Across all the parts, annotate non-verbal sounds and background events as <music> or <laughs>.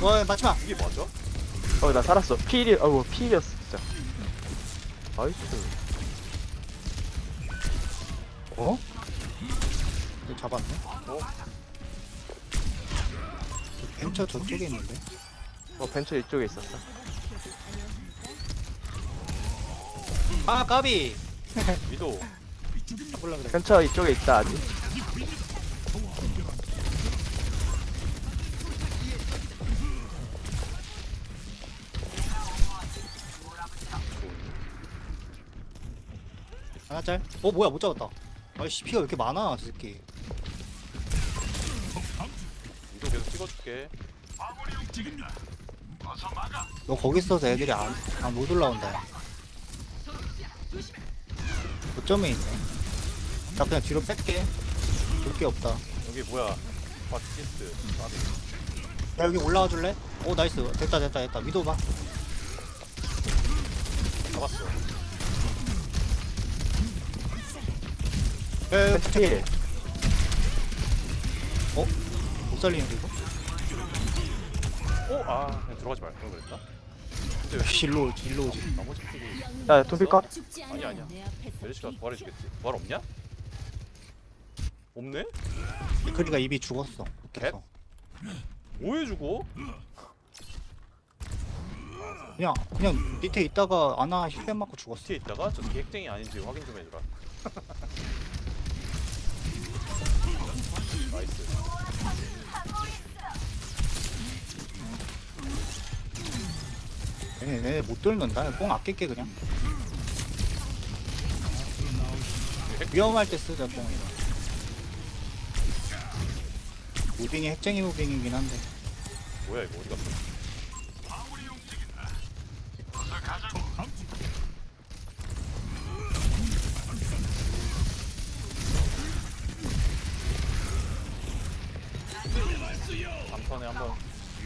어 맞지마 이게 맞아? 어 나 살았어. 피일이 어우 피일이었어 진짜. 나이스. 어? 이거 잡았네? 어? 벤처 저쪽에 있는데? 어 벤처 이쪽에 있었어. 아 까비! 위도. 그래. 벤처 이쪽에 있다 아직 하나 짤? 어 뭐야 못 잡았다. 아이씨 피가 왜 이렇게 많아 저 새끼. 위도 계속 찍어줄게. 너 거기 있어서 애들이 안, 안못 올라온다. 어점에 있네. 나 그냥 뒤로 뺄게. 볼 게 없다. 여기 뭐야? 바티스트 아, 야 여기 올라와 줄래? 오 나이스. 됐다 됐다 됐다. 위도 봐. 잡았어 에, 피일 어? 못 살리는데 이거? 어? 아 그냥 들어가지 말걸 그랬나? 근데 왜 일로 오지 일로 오지 나머지 끼고 야 돈필까? 아니 아니야 메르시가 부활해 주겠지 부활 없냐? 없네? 그러니까 입이 죽었어 그래서 뭐 해 주고? 그냥 그냥 밑에 있다가 아나 힐 맞고 죽었어 뒤에 있다가 저 핵쟁이 아닌지 확인 좀 해주라 <laughs> 나이스 얘네 못 뚫는다. 뽕 아낄게 그냥. 위험할 때 쓰자 뽕 무빙이 핵쟁이 무빙이긴 한데. 뭐야 이거 어디 갔어? 다음번에 한번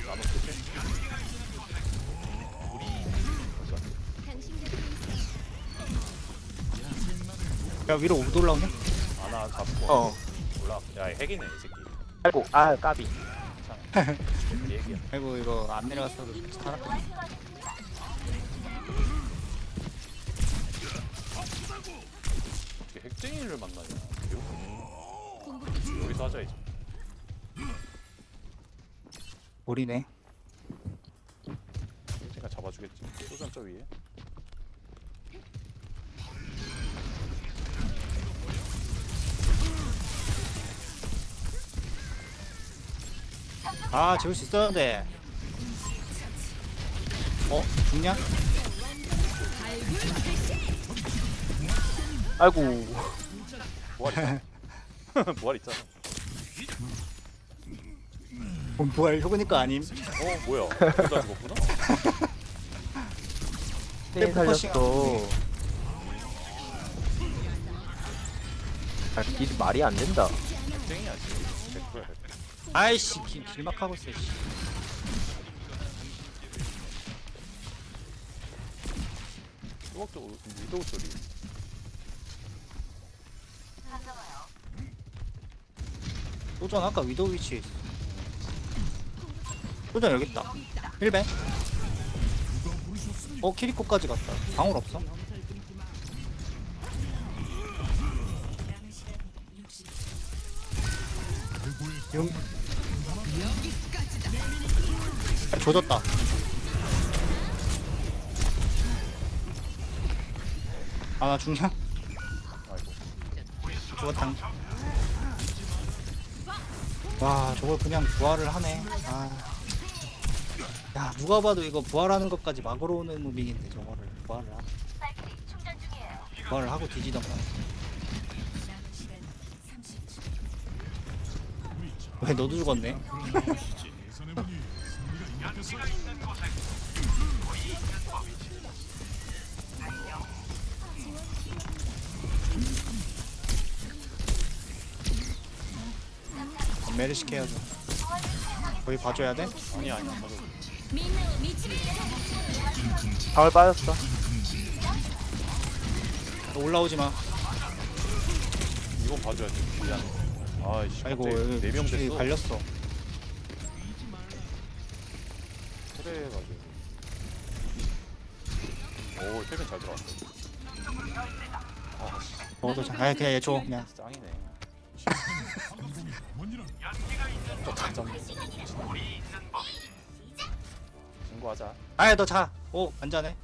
나눠 쓸게. 우리 야 위로 못 올라오네? 아나 잡고 어 올라. 야 핵이네 이 새끼. 아이고 아 까비 얘기야. <laughs> 아이고 이거 안 내려갔어도 살았겠네 어떻게 핵쟁이를 만나냐? 여기서 하자 이제. 우리네 제가 잡아주겠지. 소전 저 위에. 아 재울 수 있었는데 어? 죽냐? 아이고 부활 있잖아. 부활 있잖아. 뭔 부활 효구니까 아님 어 뭐야? 둘다 죽었구나. <laughs> 살렸어 아 길이 말이 안 된다 핵쟁이야 지금. 백구야. 아이씨 길, 길막하고 있어 씨. 위도우 소리. 소전 아까 위도 위치에 있어 소전 여기 있다 1배 어 키리코까지 갔다 방울 없어? 용... 조졌다 아나 죽냐? 아이고. 죽었당 와 저걸 그냥 부활을 하네 아. 야 누가 봐도 이거 부활하는 것까지 막으러 오는 무빙인데 저거를 부활을 하네 부활을 하고 뒤지던가 왜 너도 죽었네? 메르시 케어줘 거기 봐줘야 돼? 아니야 아니야. 맞아. 방울 빠졌어 너 올라오지 마 이건 봐줘야지. 미안. 아이씨. 아이고 네명 여기 됐어. 갈렸어 해가지고. 오, 최근 잘 들어왔어. 아, 씨, 저도 잘 아니 그냥 얘 줘 그냥 짱이네. <laughs> 또다 잡 네. 신고하자. 아예 너자 오 안전해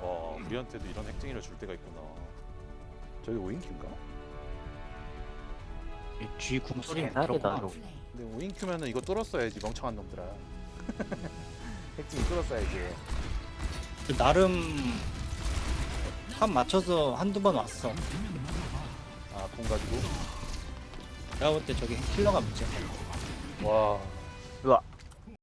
와, 우리한테도 이런 핵쟁이를 줄 때가 있구나. 저기 오인큐인가? 이쥐 궁소리 대단하다 들었구나 너. 근데 오인큐면은 이거 뚫었어야지 멍청한 놈들아. <laughs> 핵쟁이 뚫었어야지. 그 나름 한 맞춰서 한두 번 왔어 아, 공 가지고. 내가 볼때 저기 킬러가 문제야 와,